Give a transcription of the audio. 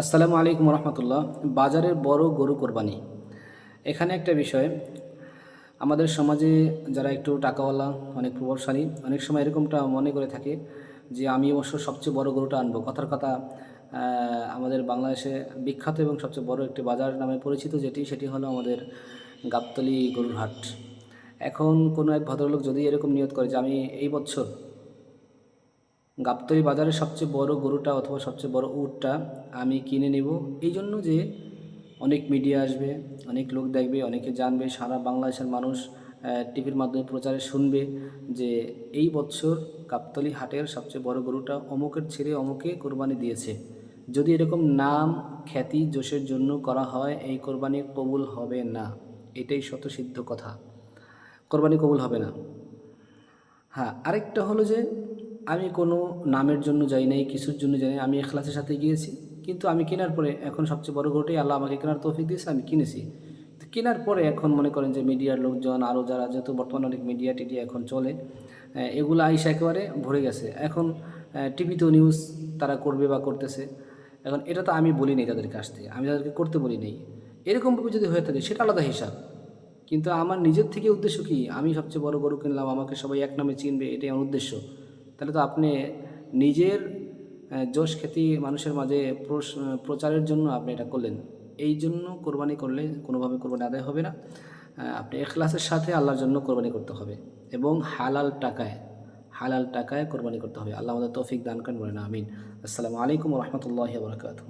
আসসালামু আলাইকুম রহমতুল্লাহ। বাজারের বড় গরু কোরবানি। এখানে একটা বিষয়, আমাদের সমাজে যারা একটু টাকাওয়ালা, অনেক প্রভাবশালী, অনেক সময় এরকমটা মনে করে থাকে যে আমি অবশ্য সবচেয়ে বড় গরুটা আনব। কথার কথা আমাদের বাংলাদেশে বিখ্যাত এবং সবচেয়ে বড় একটি বাজার নামে পরিচিত যেটি, সেটি হলো আমাদের গাবতলি গরুর হাট। এখন কোনো এক ভদ্রলোক যদি এরকম নিয়ত করে যে আমি এই বছর গাবতলী বাজারের সবচেয়ে বড় গরুটা অথবা সবচেয়ে বড় উটটা আমি কিনে নেব। এই জন্য যে অনেক মিডিয়া আসবে, অনেক লোক দেখবে, অনেকে জানবে, সারা বাংলাদেশের মানুষ টিভির মাধ্যমে প্রচারে শুনবে যে এই বছর গাবতলী হাটের সবচেয়ে বড় গরুটা অমুকের ছেড়ে অমুকে কোরবানি দিয়েছে। যদি এরকম নাম খ্যাতি যশের জন্য করা হয়, এই কোরবানি কবুল হবে না। এটাই শতসিদ্ধ কথা। কোরবানি কবুল হবে না। হ্যাঁ আরেকটা হলো যে আমি কোনো নামের জন্য যাই নাই, কিছুর জন্য যাই নাই, আমি এখলাসের সাথে গিয়েছি। কিন্তু আমি কেনার পরে এখন সবচেয়ে বড় গরুটাই আল্লাহ আমাকে কেনার তৌফিক দিয়েছে, আমি কিনেছি। তো কেনার পরে এখন মনে করেন যে মিডিয়ার লোকজন, আরও যারা, যেহেতু বর্তমানে অনেক মিডিয়া টিডিয়া এখন চলে এগুলো আইসা একেবারে ভরে গেছে। এখন টিভিতেও নিউজ তারা করবে বা করতেছে। এখন এটা তো আমি বলি নাই তাদেরকে আসতে, আমি তাদেরকে করতে বলি নাই। এরকমভাবে যদি হয়ে থাকে, সেটা আলাদা হিসাব। কিন্তু আমার নিজের থেকে উদ্দেশ্য কি? আমি সবচেয়ে বড় গরু কিনলাম, আমাকে সবাই এক নামে চিনবে, এটাই আমার উদ্দেশ্য। তাহলে তো আপনি নিজের যশ খ্যাতি মানুষের মাঝে প্রচারের জন্য আপনি এটা করলেন। এই জন্য কোরবানি করলে কোনোভাবে কোরবানি আদায় হবে না। আপনি এখলাসের সাথে আল্লাহর জন্য কোরবানি করতে হবে এবং হালাল টাকায় হালাল টাকায় কোরবানি করতে হবে। আল্লাহ আমাদের তৌফিক দান করেন বলেন, আমিন। আসসালামু আলাইকুম রহমতুল্লাহ বরকাতু